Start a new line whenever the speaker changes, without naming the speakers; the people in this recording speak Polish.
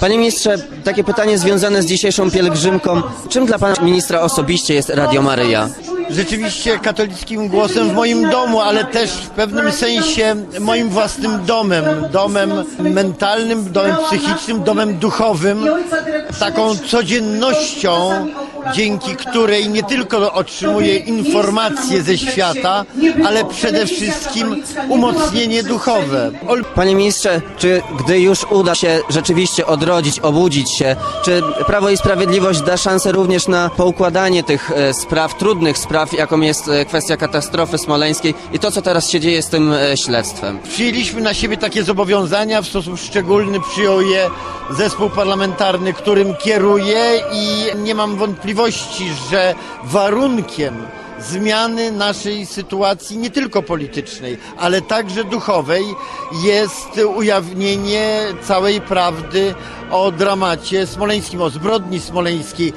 Panie ministrze, takie pytanie związane z dzisiejszą pielgrzymką. Czym dla pana ministra osobiście jest Radio Maryja?
rzeczywiście katolickim głosem w moim domu, ale też w pewnym sensie moim własnym domem. Domem mentalnym, domem psychicznym, domem duchowym. Taką codziennością, dzięki której nie tylko otrzymuję informacje ze świata, ale przede wszystkim umocnienie duchowe.
Panie ministrze, czy gdy już uda się rzeczywiście odrodzić, obudzić się, czy Prawo i Sprawiedliwość da szansę również na poukładanie tych e, spraw, trudnych spraw, jaką jest e, kwestia katastrofy smoleńskiej i to, co teraz się dzieje z tym e, śledztwem?
Przyjęliśmy na siebie takie zobowiązania, w sposób szczególny przyjął je zespół parlamentarny, którym kieruję i nie mam wątpliwości, że warunkiem zmiany naszej sytuacji, nie tylko politycznej, ale także duchowej, jest ujawnienie całej prawdy o dramacie smoleńskim, o zbrodni smoleńskiej.